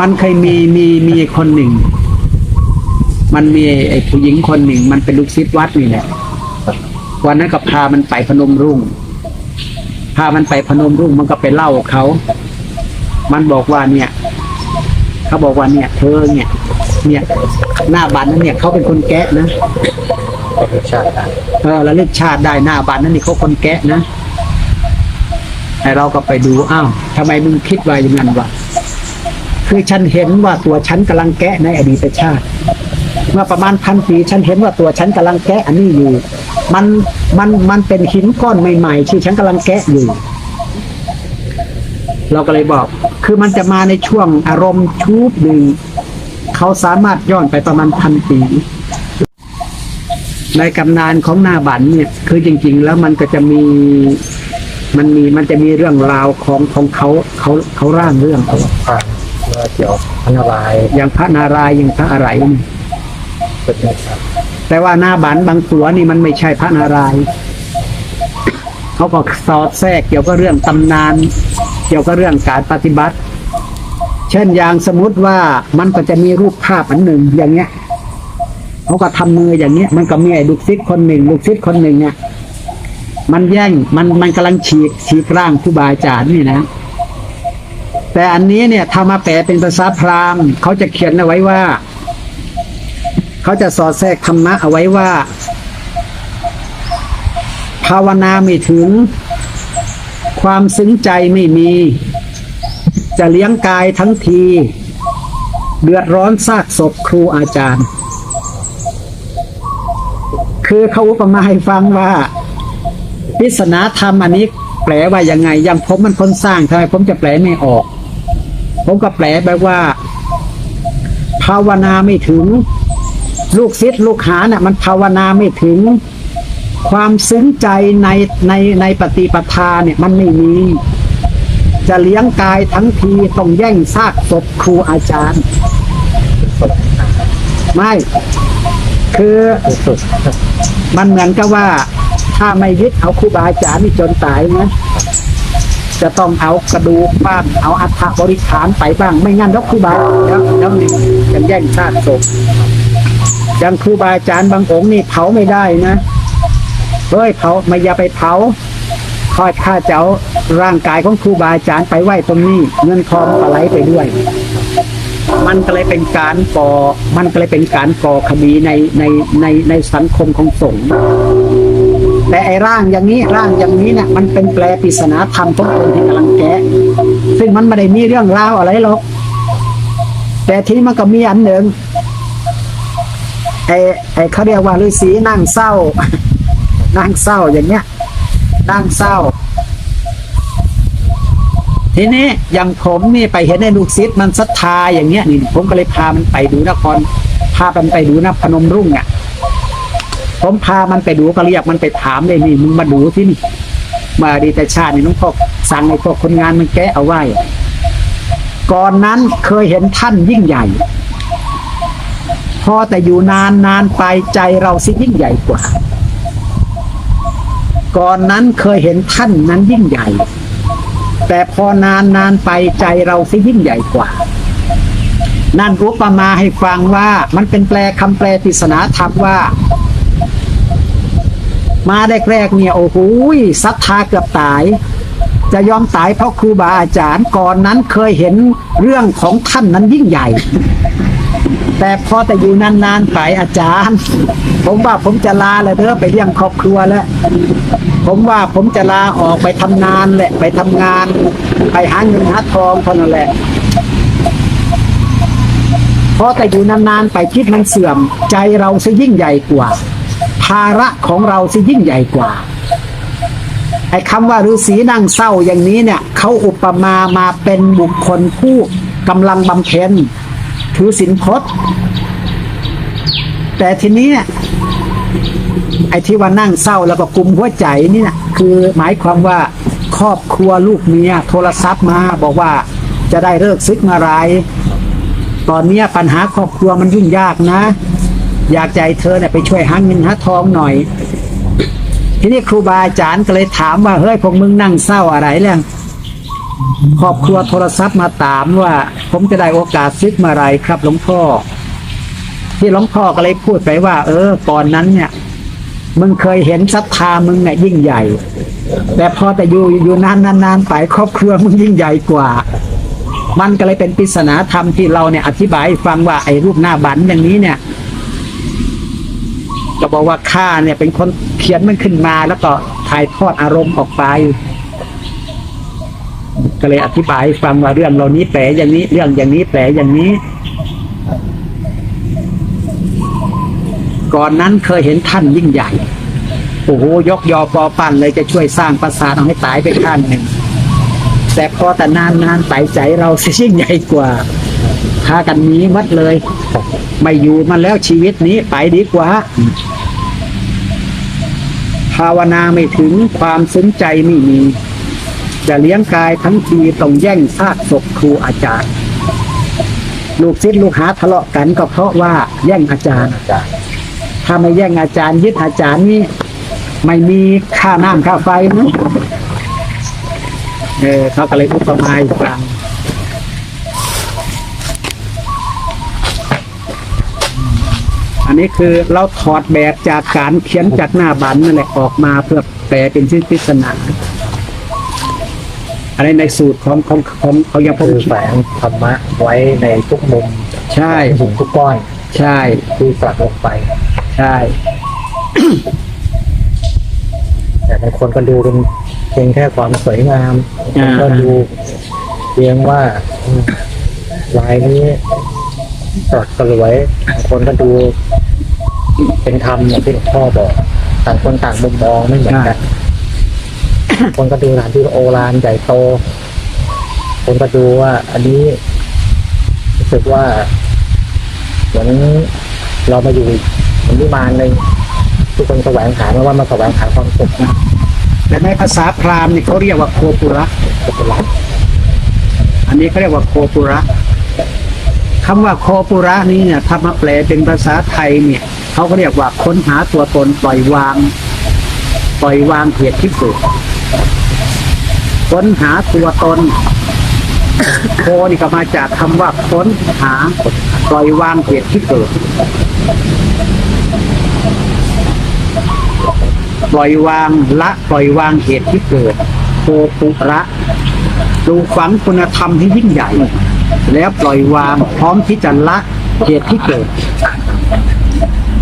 มันเคยมีมีมีคนหนึ่ง มันมีไอ้ผู้หญิงคนหนึ่ง มันเป็นลูกศิษย์วัดนี่แหละวันนั้นก็พามันไปพนมรุ่ง พามันไปพนมรุ่ง มันก็ไปเล่าเขา มันบอกว่าเนี่ย เขาบอกว่าเนี่ย เธอเนี่ย เนี่ย หน้าบันนั้นเนี่ยเขาเป็นคนแกะนะระชาติได้เออระลึกชาติได้หน้าบันนั้นนี่เขาคนแกะนะไอเราก็ไปดูอ้าวทำไมมึงคิดว่าอย่างนั้นวะ คือฉันเห็นว่าตัวฉันกำลังแกะในอดีตชาติ เมื่อประมาณพันปีฉันเห็นว่าตัวฉันกำลังแกะอันนี้อยู่ มันมันมันเป็นหินก้อนใหม่ๆที่ฉันกำลังแกะอยู่ เราก็เลยบอก คือมันจะมาในช่วงอารมณ์ชูบหนึ่งเขาสามารถย้อนไปประมาณพันปีในกำนานของหน้าบันเนี่ยคือจริง ๆ แล้วมันก็จะมีมันมีมันจะมีเรื่องราวของของเขาเขาเขาร่างเรื่องเอา ผ่านเมื่อเกี่ยวพันธลายอย่างพระนารายณ์อย่างพระอะไรนี่เป็นไงครับแต่ว่าหน้าบันบางตัวนี่มันไม่ใช่พระนารายณ์เขาก็สอดแทรกเกี่ยวกับเรื่องตำนาน เกี่ยวกับเรื่องการปฏิบัติ เช่นอย่างสมมติว่ามันก็จะมีรูปภาพอันหนึ่งอย่างเงี้ยเขาก็ทำมืออย่างเงี้ย มันก็มีไอ้ลูกศิษย์คนหนึ่งลูกศิษย์คนหนึ่งเนี่ย มันแย่งมันมันกำลังฉีกฉีกร่างครูบาอาจารย์นี่นะ แต่อันนี้เนี่ยถ้ามาแปลเป็นภาษาพราหมณ์เขาจะเขียนเอาไว้ว่า เขาจะสอดแทรกธรรมะเอาไว้ว่า ภาวนาไม่ถึง ความซึ้งใจไม่มี จะเลี้ยงกายทั้งที เดือดร้อนซากศพครูอาจารย์ คือเขาอุปมาให้ฟังว่าปิศนาธรรมอันนี้แปลว่ายังไงย่างผมมันคนสร้างทำไมผมจะแปลไม่ออก ผมก็แปลแบบว่า ภาวนาไม่ถึง ลูกศิษย์ลูกหาเนี่ยมันภาวนาไม่ถึง ความซึ้งใจในในในปฏิปทาเนี่ย มันไม่มี จะเลี้ยงกายทั้งทีต้องแย่งซากศพครูอาจารย์ ไม่ คือมันเหมือนกับว่า ถ้าไม่ยึดเอาครูบาอาจารย์นี่จนตายนะ จะต้องเอากระดูกบ้างเอาอัฐบริขารไปบ้าง ไม่งั้นแล้วครูบาแล้วแล้วนี่จะแย่งซากศพย่างครูบาอาจารย์บางองค์นี่เผาไม่ได้นะเฮ้ยเผาไม่อย่าไปเผาคอยข้าเจะเอาร่างกายของครูบาอาจารย์ไปไหว้ตรงนี้ เงินทองก็ไหลไปด้วย มันก็เลยเป็นการก่อมันก็เลยเป็นการก่อคดีในในในในสังคมของสงฆ์ แต่ไอ้ร่างอย่างนี้ร่างอย่างนี้เนี่ยมันเป็นแปลปริศนาธรรมของคนที่กำลังแกะซึ่งมันไม่ได้มีเรื่องราวอะไรหรอก แต่ที่มันก็มีอันหนึ่งไอ้ไอ้เขาเรียกว่าฤาษีนั่งเศร้า นั่งเศร้าอย่างเนี้ยนั่งเศร้า ทีนี้อย่างผมนี่ไปเห็นไอ้ลูกศิษย์มันศรัทธาอย่างเงี้ยนี่ผมก็เลยพามันไปดูนครพามันไปดูนะพนมรุ่งอะ ผมพามันไปดูก็เรียกมันไปถามเลยนี่มึงมาดูที่นี่มาดีแต่ชาตินี่น้องพ่อสั่งไอ้พวกคนงานมันแกะเอาไว้ ก่อนนั้นเคยเห็นท่านยิ่งใหญ่ พอแต่อยู่นานนานไปใจเราสิยิ่งใหญ่กว่า ก่อนนั้นเคยเห็นท่านนั้นยิ่งใหญ่ แต่พอนานนานไปใจเราสิยิ่งใหญ่กว่า นั่นรู้ประมาให้ฟังว่ามันเป็นแปลคำแปลปริศนาธรรมว่า มาแรกๆเนี่ยโอ้โหศรัทธาเกือบตาย จะยอมตายเพราะครูบาอาจารย์ก่อนนั้นเคยเห็นเรื่องของท่านนั้นยิ่งใหญ่ แต่พอแต่อยู่นานๆไปอาจารย์ ผมว่าผมจะลาแล้วเด้อไปเลี้ยงครอบครัวแล้วผมว่าผมจะลาออกไปทำงานแหละไปทำงาน ไปหาเงินหาทองเท่านั้นแหละเพราะแต่อยู่นานๆไปคิดมันเสื่อมใจเราจะยิ่งใหญ่กว่า ภาระของเราจะยิ่งใหญ่กว่าไอ้คำว่าฤาษีนั่งเศร้าอย่างนี้เนี่ยเขาอุปมามาเป็นบุคคลผู้กำลังบำเพ็ญถือศีลพจน์แต่ทีนี้เนี่ยไอ้ที่ว่านั่งเศร้าแล้วก็กลุมหัวใจนี่นะคือหมายความว่าครอบครัวลูกเมียโทรศัพท์มาบอกว่าจะได้เลิกซึกเมื่อไรตอนนี้ปัญหาครอบครัวมันยุ่งยากนะ อยากใจเธอเนี่ยไปช่วยหาเงินหาทองหน่อย ทีนี้ครูบาอาจารย์ก็เลยถามว่าเฮ้ยพวกมึงนั่งเศร้าอะไรแล้วครอบครัวโทรศัพท์มาถามว่า ผมจะได้โอกาสซิกเมื่อไรครับหลวงพ่อ ที่หลวงพ่อก็เลยพูดไปว่า เออก่อนนั้นเนี่ยมึงเคยเห็นศรัทธามึงเนี่ยยิ่งใหญ่ แต่พอแต่อยู่อยู่นานนานนานไปครอบครัวมึงยิ่งใหญ่กว่า มันก็เลยเป็นปริศนาธรรมที่เราเนี่ยอธิบายฟังว่าไอ้รูปหน้าบันอย่างนี้เนี่ย ก็บอกว่าข้าเนี่ยเป็นคนเขียนมันขึ้นมา แล้วก็ถ่ายทอดอารมณ์ออกไป ก็เลยอธิบายฟังว่าเรื่องเหล่านี้แปลอย่างนี้ เรื่องอย่างนี้แปลอย่างนี้ ก่อนนั้นเคยเห็นท่านยิ่งใหญ่โอ้โหยกยอปอปั้นเลยจะช่วยสร้างปราสาทเอาให้ตายไปข้างหนึ่งแต่พอแต่นานนานๆไปใจเราสิยิ่งใหญ่กว่า พากันหนี้วัดเลย ไม่อยู่มันแล้วชีวิตนี้ไปดีกว่า ภาวนาไม่ถึงความสนใจไม่มี จะเลี้ยงกายทั้งทีต้องแย่งซากศพครูอาจารย์ ลูกศิษย์ลูกหาทะเลาะกันก็เพราะว่าแย่งอาจารย์อาจารย์ถ้าไม่แย่งอาจารย์ยึดอาจารย์นี่ไม่มีค่าน้ำค่าไฟนะเออเขาก็เลยอุปมาให้ฟัง อันนี้คือเราถอดแบบจากการเขียนจากหน้าบันนั่นแหละออกมาเพื่อแปลเป็นชิ้นปริศนาอะไรในสูตรของของของเขายังพงคือแฝงธรรมะไว้ในทุกมุมใช่ทุกทุกก้อน ใช่ที่สัดลงไป ใช่ แต่บางคนก็ดูเป็นเพียงแค่ความสวยงามบางคนก็ดูเพียงว่าอืมลายนี้ สดสวยบางคนก็ดู เป็นธรรมอย่างที่หลวงพ่อบอก ต่างคนต่างมุมมองไม่เหมือนกันบางคนก็ดูสถานที่โอฬารใหญ่โตคนก็ดูว่า อันนี้รู้สึกว่าเหมือนเรามาอยู่เหมือนวิมานในงทุกคนแสวงหาไม่ว่ามาแสวงหาความสุขนะแต่ในภาษาพราหมณ์นี่เขาเรียกว่าโคปุระก็เป็นหลักอันนี้เขาเรียกว่าโคปุระ คำว่าโคปุระนี้เนี่ยถ้ามาแปลเป็นภาษาไทยเนี่ยเขาก็เรียกว่าค้นหาตัวตนปล่อยวาง ปล่อยวางเหตุที่เกิดค้นหาตัวตน โคนี่ก็มาจากคำว่าค้นหาปล่อยวางเหตุที่เกิดปล่อยวางละปล่อยวางเหตุที่เกิดโคปุระปลูฝังคุณธรรมที่ยิ่งใหญ่ แล้วปล่อยวางพร้อมที่จะละเหตุที่เกิด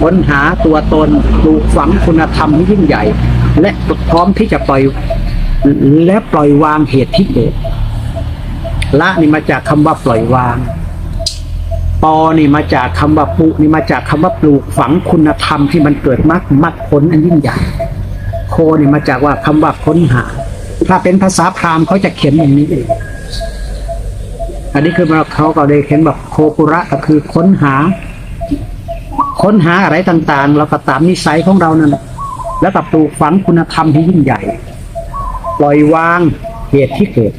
ค้นหาตัวตนปลูกฝังคุณธรรมที่ยิ่งใหญ่ และพร้อมที่จะปล่อยและปล่อยวางเหตุที่เกิดละนี่มาจากคำว่าปล่อยวาง ปอนี่มาจากคำว่าปุนี่มาจากคำว่าปลูกฝังคุณธรรมที่มันเกิดมรรคมรรคผลอันยิ่งใหญ่ โคนี่มาจากว่าคำว่าค้นหา ถ้าเป็นภาษาพราหมณ์เขาจะเขียนอย่างนี้เอง อันนี้คือเขาก็เลยเขียนแบบโคปุระก็คือค้นหา ค้นหาอะไรต่างๆเราก็ตามนิสัยของเรานั่นแหละแล้วก็ปลูกฝังคุณธรรมที่ยิ่งใหญ่ ปล่อยวางเหตุที่เกิด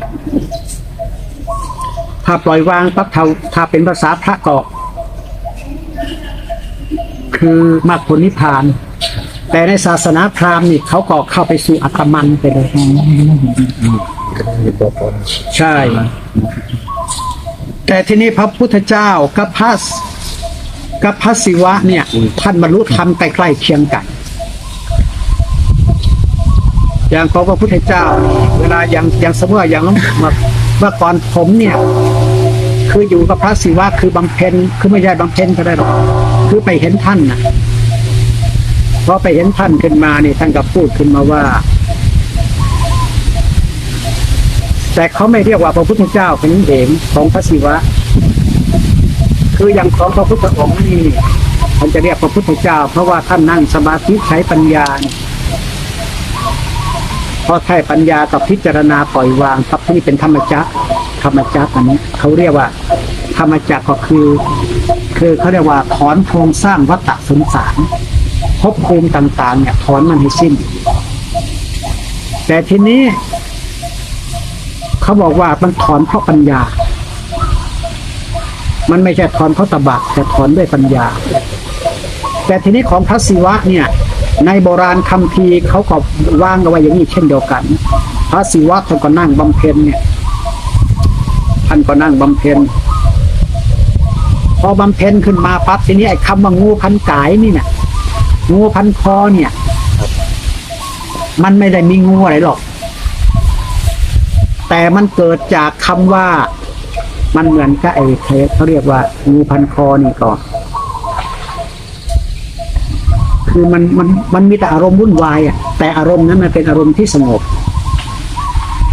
ถ้าปล่อยวางปั๊บถ้าถ้าเป็นภาษาพระก็คือมรรคผลนิพพาน แต่ในศาสนาพราหมณ์นี่เขาก็เข้าไปสู่อัตมันไปเลยใช่ แต่ที่นี้พระพุทธเจ้ากับพระกับพระศิวะเนี่ยท่านบรรลุธรรมใกล้ๆเคียงกัน อย่างของพระพุทธเจ้า เวลาอย่างอย่างเสมมติว่าอย่างน้องเมื่อก่อนผมเนี่ย คืออยู่กับพระศิวะคือบำเพ็ญคือไม่ใช่บำเพ็ญก็ได้หรอกคือไปเห็นท่านนะพอไปเห็นท่านขึ้นมานี่ท่านก็พูดขึ้นมาว่า แต่เขาไม่เรียกว่าพระพุทธเจ้าเป็นเองของพระศิวะ คืออย่างของพระพุทธองค์นี่ท่านจะเรียกพระพุทธเจ้า เพราะว่าท่านนั่งสมาธิใช้ปัญญาพอใช้ปัญญากับพิจารณาปล่อยวางครับที่เป็นธรรมจักรธรรมจักรอันนี้เขาเรียกว่า ธรรมจักรก็คือ คือเขาเรียกว่าถอนโครงสร้างวัฏฏะสงสารภพภูมิต่าง ๆ เนี่ยถอนมันให้สิ้น แต่ทีนี้ เขาบอกว่ามันถอนเพราะปัญญา มันไม่ใช่ถอนเพราะตบะแต่ถอนด้วยปัญญา แต่ทีนี้ของพระศิวะเนี่ย ในโบราณคัมภีเขาก็วางเอาไว้อย่างนี้เช่นเดียวกัน พระศิวะท่านก็นั่งบำเพ็ญเนี่ยท่านก็นั่งบำเพ็ญพอบำเพ็ญขึ้นมาปั๊บทีนี้ไอ้คำว่างูพันกายนี่เนี่ยงูพันคอเนี่ย มันไม่ได้มีงูอะไรหรอก แต่มันเกิดจากคำว่ามันเหมือนกับไอ้เขาเรียกว่างูพันคอนี่ก่อนคือมันมันมันมีแต่อารมณ์วุ่นวายอะแต่อารมณ์นั้นมันเป็นอารมณ์ที่สงบ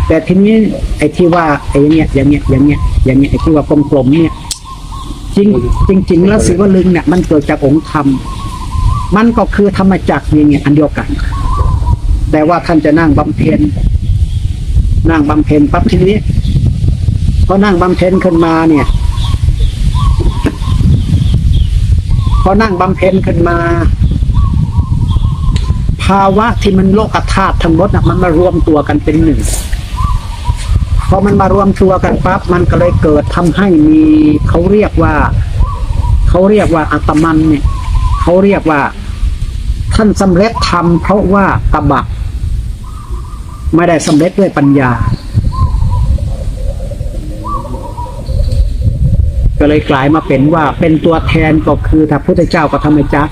แต่ทีนี้ไอ้ที่ว่าไอ้เนี้ยอย่างเงี้ยอย่างเงี้ยอย่างเงี้ยไอ้ที่ว่ากลมๆเนี่ยจริงจริงๆแล้วศิวลึงเนี่ยมันเกิดจากองค์ธรรม มันก็คือธรรมจักรอย่างเงี้ยอันเดียวกัน แต่ว่าท่านจะนั่งบำเพ็ญ นั่งบำเพ็ญปั๊บทีนี้พอนั่งบำเพ็ญขึ้นมาเนี่ยพอนั่งบำเพ็ญขึ้นมา ภาวะที่มันโลกธาตุทั้งหมดนะมันมารวมตัวกันเป็นหนึ่งพอมันมารวมตัวกันปั๊บมันก็เลยเกิดทำให้มีเขาเรียกว่าเขาเรียกว่าอัตมันเนี่ยเขาเรียกว่า ท่านสำเร็จธรรมเพราะว่าตบะ ไม่ได้สำเร็จด้วยปัญญา ก็เลยกลายมาเป็นว่าเป็นตัวแทนก็คือพระพุทธเจ้ากับธรรมจัก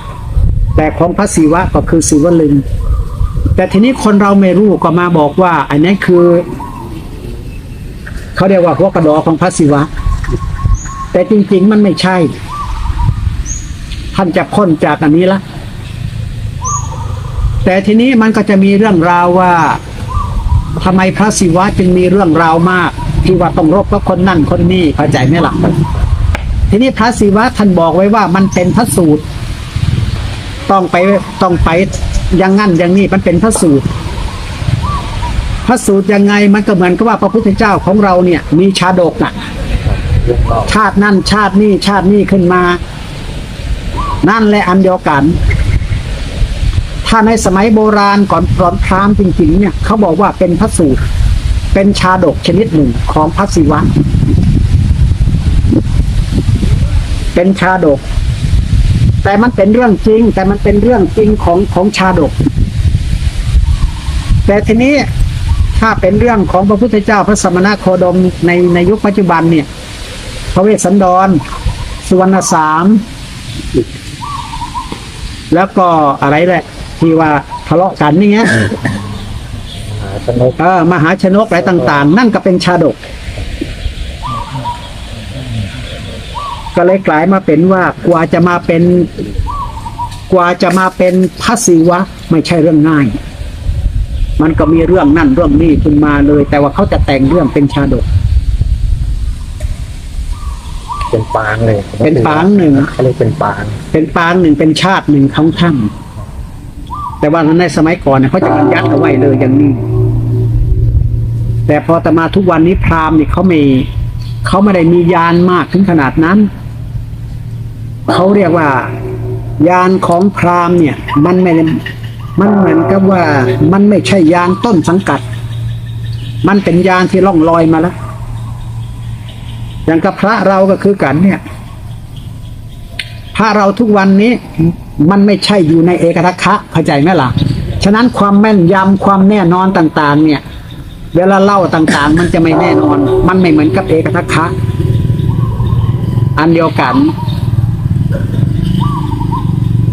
แต่ของพระศิวะก็คือศิวลึง แต่ทีนี้คนเราไม่รู้ก็มาบอกว่า อันนี้คือเขาเรียกว่าหัวกระดอของพระศิวะ แต่จริง ๆ มันไม่ใช่ ท่านจะพ้นจากอันนี้ละแต่ทีนี้มันก็จะมีเรื่องราวว่า ทำไมพระศิวะจึงมีเรื่องราวมาก ที่ว่าต้องรบกับคนนั่นคนนี้เข้าใจไหมล่ะทีนี้พระศิวะท่านบอกไว้ว่ามันเป็นพระสูตร ต้องไปต้องไปอย่างงั้นอย่างนี้มันเป็นพระสูตร พระสูตรยังไงมันก็เหมือนกับว่าพระพุทธเจ้าของเราเนี่ย มีชาดกน่ะเรื่องราวชาตินั่นชาตินี้ชาตินี้ขึ้นมา นั่นแหละอันเดียวกัน ถ้าในสมัยโบราณก่อนก่อนพราหมณ์จริงๆเนี่ยเขาบอกว่าเป็นพระสูตร เป็นชาดกชนิดหนึ่งของพระศิวะ เป็นชาดก แต่มันเป็นเรื่องจริง แต่มันเป็นเรื่องจริงของของชาดก แต่ทีนี้ถ้าเป็นเรื่องของพระพุทธเจ้าพระสมณโคดมในในยุคปัจจุบันเนี่ย พระเวสสันดร สุวรรณสามแล้วก็อะไรแหละ ที่ว่าทะเลาะกันนี่เงี้ยหาสนุกเออมหาชนกอะไรต่าง ๆ นั่นก็เป็นชาดก ก็เลยกลายมาเป็นว่ากว่าจะมาเป็น กว่าจะมาเป็นพระศิวะ ไม่ใช่เรื่องง่าย มันก็มีเรื่องนั่นเรื่องนี้ขึ้นมาเลย แต่ว่าเขาจะแต่งเรื่องเป็นชาดก เป็นปางเลยเป็นปางหนึ่ง เขาเรียกเป็นปาง เป็นปางหนึ่งเป็นชาติหนึ่งของท่าน แต่ว่าในสมัยก่อนเนี่ยเขาจะบัญญัติเอาไว้เลยอย่างนี้ แต่พอแตมาทุกวันนี้พราหมณ์นี่เขาไม่เขาไม่ได้มียานมากถึงขนาดนั้น เขาเรียกว่ายานของพราหมณ์เนี่ย มันไม่ได้มันเหมือนกับว่ามันไม่ใช่ยานต้นสังกัด มันเป็นยานที่ล่องลอยมาแล้วอย่างกับพระเราก็คือกันเนี่ยพระเราทุกวันนี้ มันไม่ใช่อยู่ในเอกทัคคะเข้าใจไหมล่ะ ฉะนั้นความแม่นยำความแน่นอนต่างๆ เนี่ย เวลาเล่าต่างๆ มันจะไม่แน่นอน มันไม่เหมือนกับเอกทัคคะอันเดียวกัน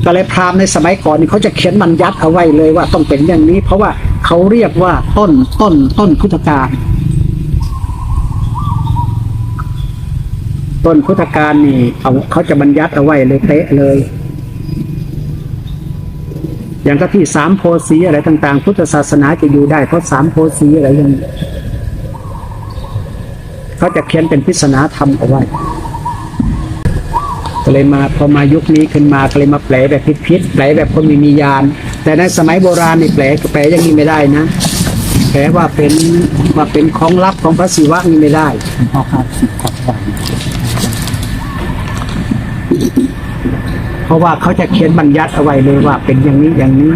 ก็เลยพราหมณ์ในสมัยก่อนนี่เขาจะเขียนบัญญัติเอาไว้เลยว่าต้องเป็นอย่างนี้ เพราะว่าเขาเรียกว่าต้นต้นต้นพุทธกาลต้นพุทธการนี่เอาเขาจะบัญญัติเอาไว้เลยเป๊ะเลย อย่างก็ที่สามโพสีอะไรต่าง ๆ พุทธศาสนาจะอยู่ได้เพราะสามโพสีอะไรอย่างนี้เขาจะเขียนเป็นพิศนาธรรมเอาไว้ก็เลยมาพอมายุคนี้ขึ้นมาก็เลยมาแปลแบบพิษๆแปลแบบคนมีมียาน แต่ในสมัยโบราณนี่แปลแปลอย่างนี้ไม่ได้นะแปลว่าเป็นว่าเป็นของลับของพระศิวะนี่ไม่ได้พราะครับครับครับ เพราะว่าเขาจะเขียนบัญญัติเอาไว้เลยว่าเป็นอย่างนี้อย่างนี้